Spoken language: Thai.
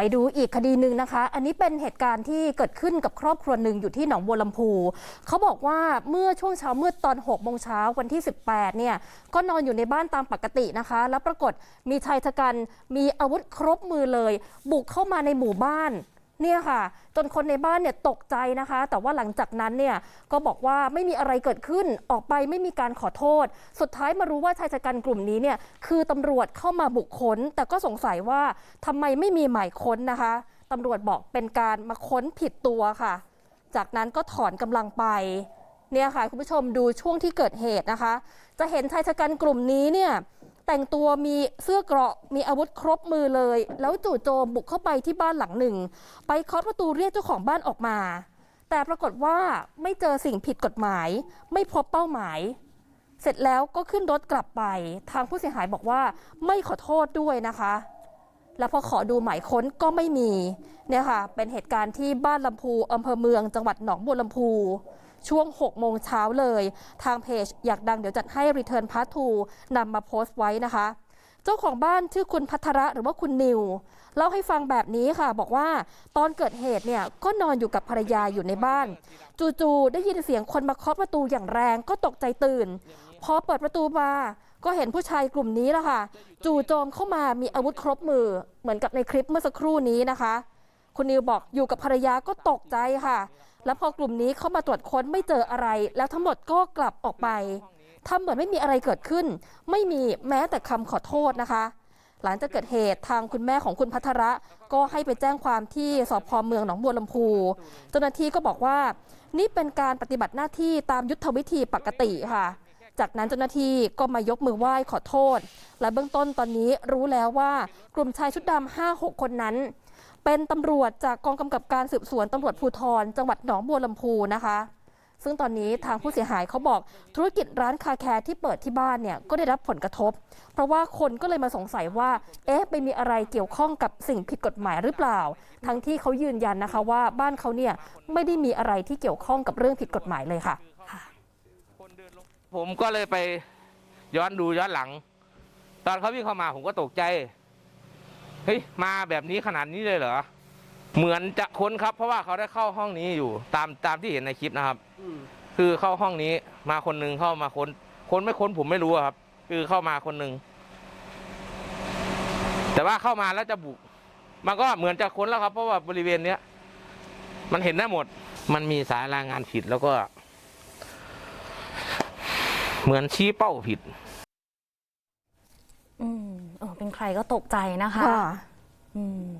ไปดูอีกคดีหนึ่งนะคะ อันนี้เป็นเหตุการณ์ที่เกิดขึ้นกับครอบครัวหนึ่งอยู่ที่หนองบัวลำพูเขาบอกว่าเมื่อช่วงเช้ามืดตอน6โมงเช้าวันที่ 18 เนี่ย ก็นอนอยู่ในบ้านตามปกตินะคะ แล้วปรากฏมีชายชะกันมีอาวุธครบมือเลย บุกเข้ามาในหมู่บ้าน เนี่ยค่ะ จนคนในบ้านเนี่ยตกใจนะคะ แต่ว่าหลังจากนั้นเนี่ยก็บอกว่าไม่มีอะไรเกิดขึ้นออกไปไม่มีการขอโทษ สุดท้ายมารู้ว่าชายชะกันกลุ่มนี้เนี่ยคือตำรวจเข้ามาบุกค้น แต่ก็สงสัยว่าทำไมไม่มีหมายค้นนะคะตำรวจบอกเป็นการมาค้นผิดตัวค่ะ จากนั้นก็ถอนกำลังไปเนี่ยค่ะคุณผู้ชมดูช่วงที่เกิดเหตุนะคะ จะเห็นชายชะกันกลุ่มนี้เนี่ย แต่งตัวมีเสื้อเกราะมีอาวุธครบมือเลย แล้วจู่โจมบุกเข้าไปที่บ้านหลังหนึ่ง ไปเคาะประตูเรียกเจ้าของบ้านออกมา แต่ปรากฏว่าไม่เจอสิ่งผิดกฎหมาย ไม่พบเป้าหมาย เสร็จแล้วก็ขึ้นรถกลับไป ทางผู้เสียหายบอกว่าไม่ขอโทษด้วยนะคะ แล้วพอขอดูหมายค้นก็ไม่มีเนี่ยค่ะเป็นเหตุการณ์ที่บ้านลำพูอำเภอเมืองจังหวัดหนองบัวลำพู ช่วง 6 โมงเช้าเลย ทางเพจอยากดังเดี๋ยวจัดให้ Return Part 2นำมาโพสต์ไว้นะคะ เจ้าของบ้านชื่อคุณพัทระหรือว่าคุณนิว เล่าให้ฟังแบบนี้ค่ะ บอกว่าตอนเกิดเหตุเนี่ยก็นอนอยู่กับภรรยาอยู่ในบ้าน จู่ๆได้ยินเสียงคนมาเคาะประตูอย่างแรงก็ตกใจตื่น พอเปิดประตูมาก็เห็นผู้ชายกลุ่มนี้แหละค่ะ จู่โจมเข้ามามีอาวุธครบมือ เหมือนกับในคลิปเมื่อสักครู่นี้นะคะ คุณนิวบอกอยู่กับภรรยาก็ตกใจค่ะแล้วพอกลุ่มนี้เข้ามาตรวจค้นไม่เจออะไร แล้วทั้งหมดก็กลับออกไปทำเหมือนไม่มีอะไรเกิดขึ้น ไม่มีแม้แต่คำขอโทษนะคะ หลังจากเกิดเหตุทางคุณแม่ของคุณพัทระก็ให้ไปแจ้งความที่สพเมืองหนองบัวลำพูเจ้าหน้าที่ก็บอกว่า นี่เป็นการปฏิบัติหน้าที่ตามยุทธวิธีปกติค่ะ จากนั้นเจ้าหน้าที่ก็มายกมือไหว้ขอโทษ และเบื้องต้นตอนนี้รู้แล้วว่ากลุ่มชายชุดดำห้าหกคนนั้น เป็นตำรวจจากกองกำกับการสืบสวนตำรวจภูธรจังหวัดหนองบัวลำพูนะคะซึ่งตอนนี้ทางผู้เสียหายเขาบอกธุรกิจร้านคาแคร์ที่เปิดที่บ้านเนี่ยก็ได้รับผลกระทบ เพราะว่าคนก็เลยมาสงสัยว่า เอ๊ะไปมีอะไรเกี่ยวข้องกับสิ่งผิดกฎหมายหรือเปล่า ทั้งที่เขายืนยันนะคะว่าบ้านเขาเนี่ยไม่ได้มีอะไรที่เกี่ยวข้องกับเรื่องผิดกฎหมายเลยค่ะ ผมก็เลยไปย้อนดูย้อนหลัง ตอนเขาวิ่งเข้ามาผมก็ตกใจเฮ้ยมาแบบนี้ขนาดนี้เลยเหรอเหมือนจะค้นครับ เพราะว่าเขาได้เข้าห้องนี้อยู่ ตามตามที่เห็นในคลิปนะครับคือเข้าห้องนี้ มาคนหนึงเข้ามาค้นคนไม่ค้นผมไม่รู้อะครับ คือเข้ามาคนหนึ่งแต่ว่าเข้ามาแล้วจะบุก มันก็เหมือนจะค้นแล้วครับ เพราะว่าบริเวณเนี้ยมันเห็นได้หมด มันมีสายรายงานผิดแล้วก็ เหมือนชี้เป้าผิด อืมเออเป็นใครก็ตกใจนะคะ อืม